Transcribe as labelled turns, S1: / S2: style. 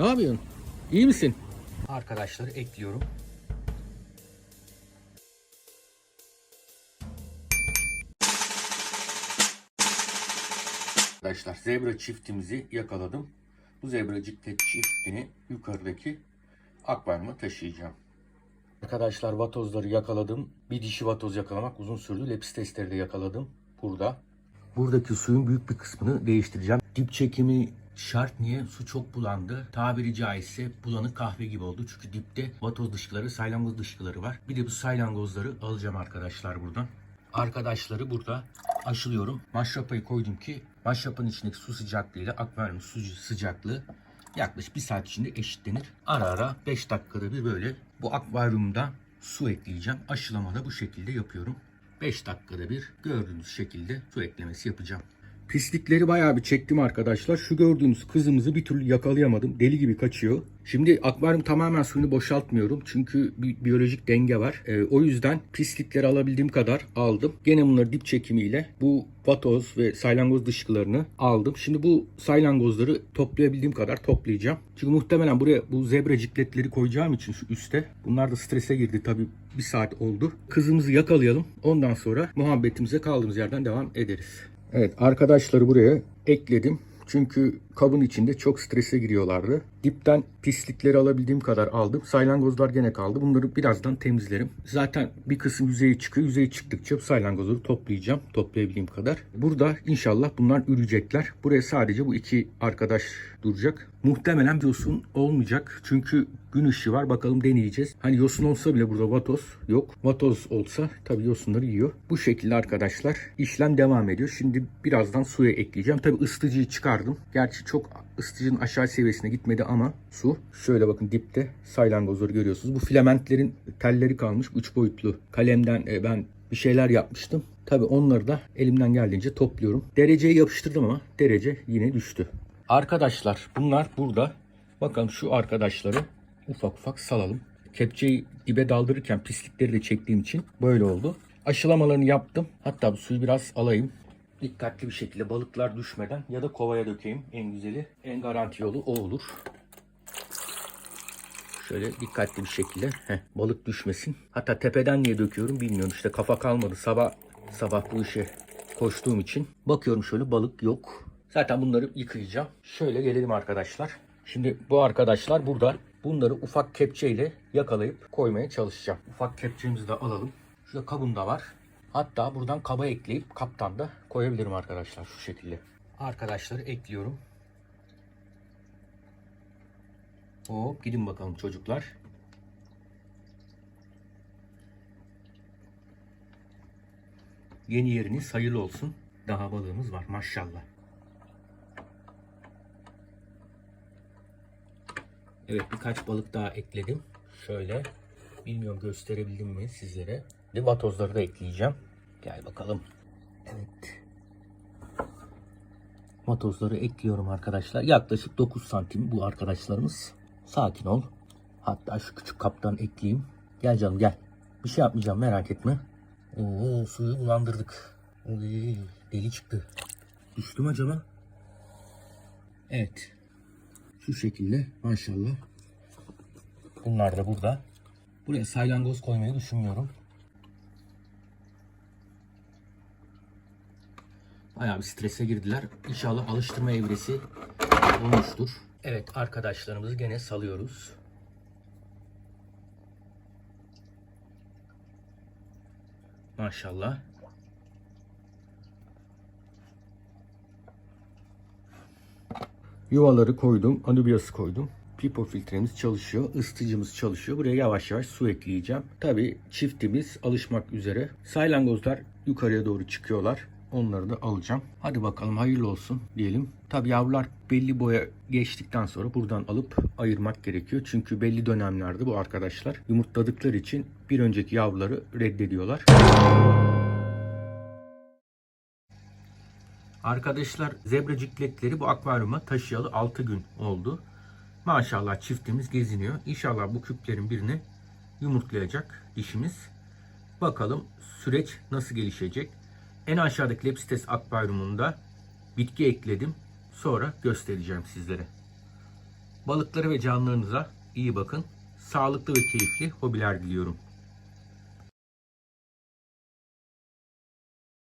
S1: Ne yapıyorsun? İyi misin? Arkadaşları ekliyorum. Arkadaşlar zebra çiftimizi yakaladım. Bu zebra ciklet çiftini yukarıdaki akvaryuma taşıyacağım. Arkadaşlar vatozları yakaladım. Bir dişi vatoz yakalamak uzun sürdü. Lepis testleri de yakaladım. Burada. Buradaki suyun büyük bir kısmını değiştireceğim. Dip çekimi şart niye? Su çok bulandı. Tabiri caizse bulanık kahve gibi oldu. Çünkü dipte vatoz dışkıları, saylangoz dışkıları var. Bir de bu saylangozları alacağım arkadaşlar buradan. Arkadaşları burada aşılıyorum. Maşrapayı koydum ki maşrapanın içindeki su sıcaklığıyla akvaryum su sıcaklığı yaklaşık bir saat içinde eşitlenir. Ara ara 5 dakikada bir böyle bu akvaryumda su ekleyeceğim. Aşılama da bu şekilde yapıyorum. 5 dakikada bir gördüğünüz şekilde su eklemesi yapacağım. Pislikleri bayağı bir çektim arkadaşlar. Şu gördüğünüz kızımızı bir türlü yakalayamadım. Deli gibi kaçıyor. Şimdi akvaryum tamamen suyunu boşaltmıyorum. Çünkü bir biyolojik denge var. Ee, o yüzden pislikleri alabildiğim kadar aldım. Gene bunları dip çekimiyle bu vatoz ve saylangoz dışkılarını aldım. Şimdi bu saylangozları toplayabildiğim kadar toplayacağım. Çünkü muhtemelen buraya bu zebra cikletleri koyacağım için şu üste. Bunlar da strese girdi tabii bir saat oldu. Kızımızı yakalayalım. Ondan sonra muhabbetimize kaldığımız yerden devam ederiz. Evet arkadaşları buraya ekledim. Çünkü kabın içinde çok strese giriyorlardı. Dipten pislikleri alabildiğim kadar aldım. Saylangozlar gene kaldı. Bunları birazdan temizlerim. Zaten bir kısım yüzeye çıkıyor. Yüzeye çıktıkça saylangozları toplayacağım. Toplayabildiğim kadar. Burada inşallah bunlar ürecekler. Buraya sadece bu iki arkadaş duracak. Muhtemelen yosun olmayacak. Çünkü gün ışığı var. Bakalım deneyeceğiz. Hani yosun olsa bile burada vatoz yok. Vatoz olsa tabii yosunları yiyor. Bu şekilde arkadaşlar işlem devam ediyor. Şimdi birazdan suya ekleyeceğim. Tabii ısıtıcıyı çıkardım. Gerçi çok ısıtıcının aşağı seviyesine gitmedi ama su. Şöyle bakın dipte saylangozları görüyorsunuz. Bu filamentlerin telleri kalmış. Üç boyutlu kalemden e, ben bir şeyler yapmıştım. Tabii onları da elimden geldiğince topluyorum. Dereceyi yapıştırdım ama derece yine düştü. Arkadaşlar bunlar burada. Bakalım şu arkadaşları ufak ufak salalım. Kepçeyi dibe daldırırken pislikleri de çektiğim için böyle oldu. Aşılamalarını yaptım. Hatta bu suyu biraz alayım. Dikkatli bir şekilde balıklar düşmeden ya da kovaya dökeyim en güzeli. En garanti yolu o olur. Şöyle dikkatli bir şekilde heh, balık düşmesin. Hatta tepeden niye döküyorum bilmiyorum. İşte kafa kalmadı. Sabah sabah bu işe koştuğum için. Bakıyorum şöyle balık yok. Zaten bunları yıkayacağım. Şöyle gelelim arkadaşlar. Şimdi bu arkadaşlar burada. Bunları ufak kepçeyle yakalayıp koymaya çalışacağım. Ufak kepçemizi de alalım. Şurada kabım da var. Hatta buradan kaba ekleyip kaptan da koyabilirim arkadaşlar şu şekilde. Arkadaşları ekliyorum. Hop gidin bakalım çocuklar. Yeni yeriniz hayırlı olsun. Daha balığımız var maşallah. Evet birkaç balık daha ekledim. Şöyle. Bilmiyorum gösterebildim mi sizlere. Şimdi vatozları da ekleyeceğim. Gel bakalım. Evet. Vatozları ekliyorum arkadaşlar. Yaklaşık 9 santim bu arkadaşlarımız. Sakin ol. Hatta şu küçük kaptan ekleyeyim. Gel canım gel. Bir şey yapmayacağım merak etme. Oo suyu bulandırdık. Oy, deli çıktı. Düştü mü acaba? Evet. Şu şekilde maşallah. Bunlar da burada. Buraya saylangoz koymayı düşünmüyorum. Bayağı bir strese girdiler. İnşallah alıştırma evresi olmuştur. Evet arkadaşlarımızı gene salıyoruz. Maşallah. Yuvaları koydum. Anubias'ı koydum. Pipo filtremiz çalışıyor. ısıtıcımız çalışıyor. Buraya yavaş yavaş su ekleyeceğim. Tabi çiftimiz alışmak üzere. Saylangozlar yukarıya doğru çıkıyorlar. Onları da alacağım. Hadi bakalım hayırlı olsun diyelim. Tabi yavrular belli boya geçtikten sonra buradan alıp ayırmak gerekiyor. Çünkü belli dönemlerde bu arkadaşlar yumurtladıkları için bir önceki yavruları reddediyorlar. Arkadaşlar zebra cikletleri bu akvaryuma taşıyalı 6 gün oldu. Maşallah çiftimiz geziniyor. İnşallah bu küplerin birini yumurtlayacak dişimiz. Bakalım süreç nasıl gelişecek. En aşağıdaki Lepstes akvaryumunda bitki ekledim. Sonra göstereceğim sizlere. Balıkları ve canlarınıza iyi bakın. Sağlıklı ve keyifli hobiler diliyorum.